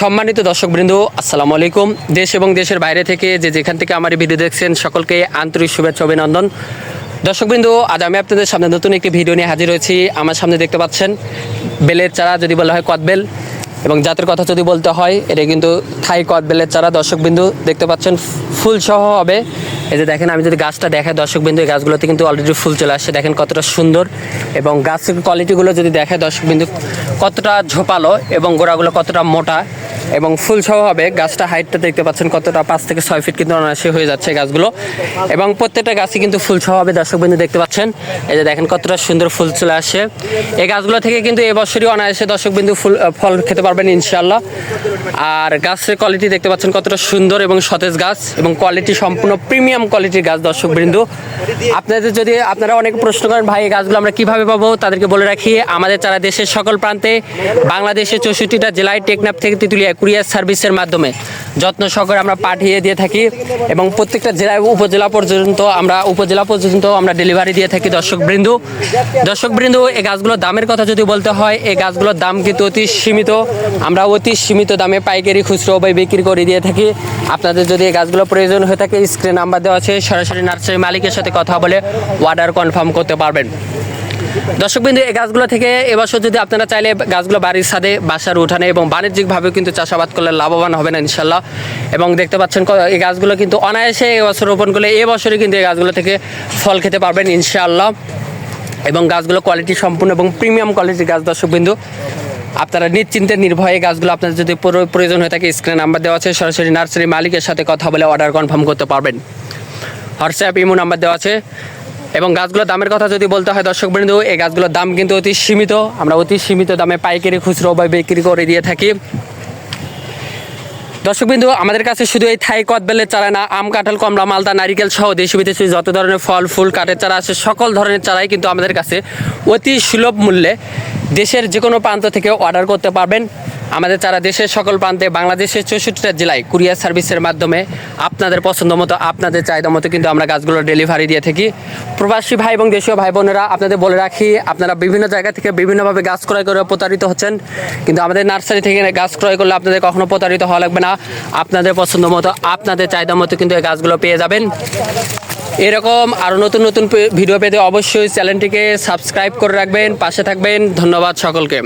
সম্মানিত দর্শকবৃন্দ, আসসালামু আলাইকুম। দেশ এবং দেশের বাইরে থেকে যে যেখান থেকে আমার ভিডিও দেখছেন, সকলকে আন্তরিক শুভেচ্ছা, অভিনন্দন। দর্শকবৃন্দ, আজ আমি আপনাদের সামনে নতুন একটি ভিডিও নিয়ে হাজির হয়েছি। আমার সামনে দেখতে পাচ্ছেন বেলের চারা, যদি বলা হয় কদবেল। এবং জাতের কথা যদি বলতে হয়, এটা কিন্তু থাই কদবেলের চারা। দর্শকবিন্দু, দেখতে পাচ্ছেন, ফুলসহ হবে। এই যে দেখেন, আমি যদি গাছটা দেখাই দর্শক বিন্দু এই গাছগুলোতে কিন্তু অলরেডি ফুল চলে আসছে। দেখেন কতটা সুন্দর এবং গাছের কোয়ালিটিগুলো যদি দেখায় দর্শক বিন্দু কতটা ঝোপালো এবং গোড়াগুলো কতটা মোটা। এবং ফুল সহ হবে গাছটা হাইটটা দেখতে পাচ্ছেন কতটা, পাঁচ থেকে ছয় ফিট কিন্তু অনায়াসে হয়ে যাচ্ছে গাছগুলো। এবং প্রত্যেকটা গাছই কিন্তু ফুল সহ হবে দর্শকবিন্দু দেখতে পাচ্ছেন। এই যে দেখেন কতটা সুন্দর ফুল চলে আসছে এই গাছগুলো থেকে কিন্তু এবছরই অনায়াসে দর্শকবিন্দু ফুল ফল খেতে পারবেন ইনশাল্লাহ আর গাছের কোয়ালিটি দেখতে পাচ্ছেন কতটা সুন্দর এবং সতেজ গাছ এবং কোয়ালিটি সম্পূর্ণ প্রিমিয়াম কোয়ালিটির গাছ দর্শকবৃন্দু আপনাদের যদি, আপনারা অনেক প্রশ্ন করেন, ভাই, এই গাছগুলো আমরা কীভাবে পাবো? তাদেরকে বলে রাখি, আমাদের চারা দেশের সকল প্রান্তে, বাংলাদেশের চৌষট্টিটা জেলায় টেকনাফ থেকে তিতুলিয়া কুরিয়ার সার্ভিসের মাধ্যমে যত্ন সহকারে আমরা পাঠিয়ে দিয়ে থাকি এবং প্রত্যেকটা জেলায় উপজেলা পর্যন্ত আমরা, উপজেলা পর্যন্ত আমরা ডেলিভারি দিয়ে থাকি দর্শকবৃন্দু। দর্শকবৃন্দু, এই গাছগুলোর দামের কথা যদি বলতে হয়, এই গাছগুলোর দাম কিন্তু অতি সীমিত। আমরা অতি সীমিত দামে পাইকারি খুচরো বা বিক্রি করে দিয়ে থাকি। আপনাদের যদি এই গাছগুলো প্রয়োজন হয়ে থাকে স্ক্রিন নাম্বার দেওয়া আছে, সরাসরি নার্সারি মালিকের সাথে কথা বলে অর্ডার কনফার্ম করতে পারবেন। দর্শকবিন্দু, এই গাছগুলো থেকে এবছর যদি আপনারা চাইলে গাছগুলো বাড়ির ছাদে, বাসার উঠানে এবং বাণিজ্যিকভাবেও কিন্তু চাষাবাদ করলে লাভবান হবেন ইনশাল্লাহ এবং দেখতে পাচ্ছেন এই গাছগুলো কিন্তু অনায়াসে এবছর রোপণ করলে এবছরই কিন্তু এই গাছগুলো থেকে ফল খেতে পারবেন ইনশাআল্লাহ। এবং গাছগুলো কোয়ালিটি সম্পূর্ণ এবং প্রিমিয়াম কোয়ালিটির গাছ দর্শকবিন্দু, আপনারা নিশ্চিন্তে নির্ভয়ে গাছগুলো আপনাদের যদি প্রয়োজন হয়ে থাকে স্ক্রিনে নাম্বার দেওয়া আছে, সরাসরি নার্সারি মালিকের সাথে কথা বলে অর্ডার কনফার্ম করতে পারবেন। হোয়াটসঅ্যাপ ইমো নাম্বার দেওয়া আছে। এবং গাছগুলোর দামের কথা যদি বলতে হয় দর্শক বৃন্দ এই গাছগুলোর দাম কিন্তু অতি সীমিত। আমরা অতি সীমিত দামে পাইকারি খুচরো বা বিক্রি করে দিয়ে থাকি। দর্শকবিন্দু, আমাদের কাছে শুধু এই থাই কদবেলের চারা না, আম, কাঁঠাল, কমলা, মালদা, নারিকেল সহ দেশি বিদেশি যত ধরনের ফল, ফুল, কাঠের চারা আছে, সকল ধরনের চারাই কিন্তু আমাদের কাছে অতি সুলভ মূল্যে দেশের যে কোনো প্রান্ত থেকে অর্ডার করতে পারবেন। আমাদের চারা দেশের সকল প্রান্তে বাংলাদেশের চৌষট্টিটা জেলায় কুরিয়ার সার্ভিসের মাধ্যমে আপনাদের পছন্দ মতো, আপনাদের চাহিদা মতো কিন্তু আমরা গাছগুলো ডেলিভারি দিয়ে থাকি। প্রবাসী ভাই এবং দেশীয় ভাই বোনেরা, আপনাদের বলে রাখি, আপনারা বিভিন্ন জায়গা থেকে বিভিন্নভাবে গাছ ক্রয় করে প্রতারিত হচ্ছেন। কিন্তু আমাদের নার্সারি থেকে গাছ ক্রয় করলে আপনাদের কখনো প্রতারিত হওয়া লাগবে না। আপনাদের পছন্দ মতো, আপনাদের চাহিদা মতো কিন্তু এই গাছগুলো পেয়ে যাবেন। এরকম আরও নতুন নতুন ভিডিও পেতে অবশ্যই চ্যানেলটিকে সাবস্ক্রাইব করে রাখবেন, পাশে থাকবেন। ধন্যবাদ সকলকে।